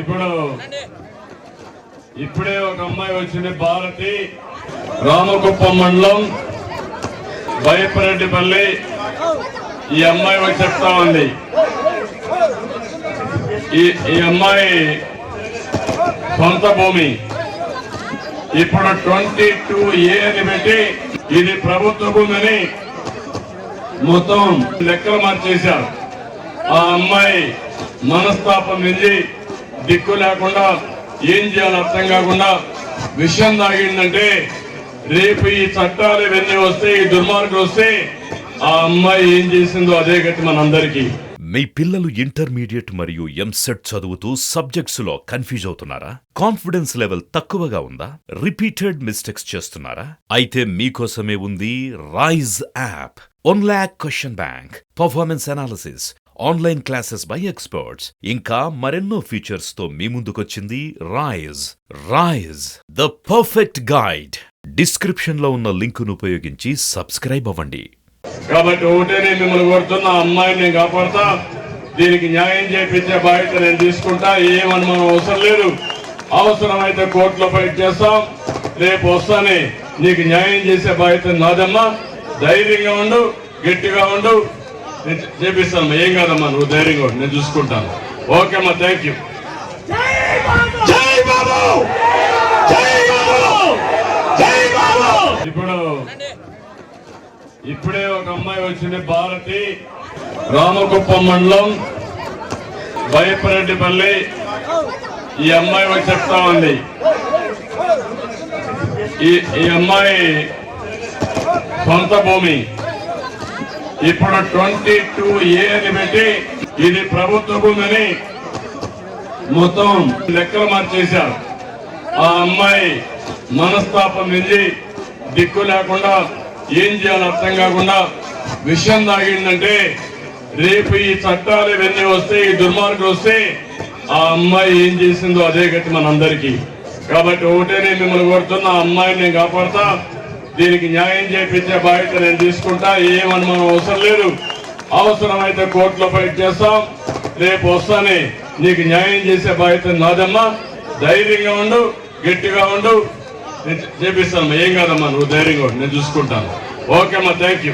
ఇప్పుడు ఇప్పుడే ఒక అమ్మాయి వచ్చింది భారతి. రామకుప్పం మండలం బయపరెడ్డిపల్లి ఈ అమ్మాయి వచ్చి చెప్తా ఉంది. ఈ ఈ అమ్మాయి సొంత భూమి. ఇప్పుడు ట్వంటీ టూ ఏ అని పెట్టి ఇది ప్రభుత్వ భూమి అని మొత్తం లెక్కలు మార్చేశారు. ఆ అమ్మాయి మనస్తాపం నుంచి దిక్కు లేకుండా ఏం చేయాలో అర్థం కాకుండా విషయం తాగిందంటే రేపు ఈ చట్టాలు ఇవన్నీ వస్తే ఈ దుర్మార్గులు వస్తే ఆ అమ్మాయి ఏం చేసిందో అదే గట్టి మనందరికీ. మీ పిల్లలు ఇంటర్మీడియట్ మరియు ఎంసెట్ చదువుతూ సబ్జెక్ట్స్లో కన్ఫ్యూజ్ అవుతున్నారా? కాన్ఫిడెన్స్ లెవెల్ తక్కువగా ఉందా? రిపీటెడ్ మిస్టేక్స్ చేస్తున్నారా? అయితే మీకోసమే ఉంది rise app one lakh question bank performance analysis online classes by experts. ఇంకా మరెన్నో ఫీచర్స్తో మీ ముందుకొచ్చింది rise rise the perfect guide డిస్క్రిప్షన్లో ఉన్న లింకును ఉపయోగించి సబ్స్క్రైబ్ అవ్వండి. కాబట్టి ఒకటే నేను మిమ్మల్ని కోరుతున్నా అమ్మాయిని నేను కాపాడుతా. దీనికి న్యాయం చేపించే బాధ్యత నేను తీసుకుంటా. ఏమనుమానం అవసరం లేదు. అవసరమైతే కోర్టులో ఫైట్ చేస్తాం. రేపు వస్తానే. నీకు న్యాయం చేసే బాధ్యత నాదమ్మా. ధైర్యంగా ఉండు గట్టిగా ఉండు. నేను చేపిస్తాను ఏం కాదమ్మా నువ్వు ధైర్యంగా ఉండు నేను చూసుకుంటాను. ఓకే అమ్మా థ్యాంక్ యూ ఇప్పుడు ఇప్పుడే ఒక అమ్మాయి వచ్చింది భారతి రామకుప్పం మండలం బయపరెడ్డిపల్లి ఈ అమ్మాయి వచ్చి చెప్తా ఉంది. ఈ ఈ అమ్మాయి సొంత భూమి. ఇప్పుడు ట్వంటీ టూ ఏ అని పెట్టి ఇది ప్రభుత్వ భూమి అని మొత్తం లెక్కలు మార్చేశారు. ఆ అమ్మాయి మనస్తాపం నుంచి దిక్కు లేకుండా ఏం చేయాలో అర్థం కాకుండా విషయం తాగిందంటే రేపు ఈ చట్టాలు ఇవన్నీ వస్తే ఈ దుర్మార్గులు వస్తే ఆ అమ్మాయి ఏం చేసిందో అదే గతి మనందరికీ. కాబట్టి ఒకటే నేను మిమ్మల్ని కోరుతున్నా ఆ అమ్మాయిని నేను కాపాడతా. దీనికి న్యాయం చేపించే బాధ్యత నేను తీసుకుంటా. ఏమనుమానం అవసరం లేదు. అవసరమైతే కోర్టులో ఫైట్ చేస్తాం. రేపు వస్తానే నీకు న్యాయం చేసే బాధ్యత నాదమ్మా. ధైర్యంగా ఉండు గట్టిగా ఉండు. నేను చేపిస్తాను ఏం కాదమ్మా నువ్వు ధైర్యంగా ఉండు. నేను చూసుకుంటాను. ఓకే అమ్మా థ్యాంక్ యూ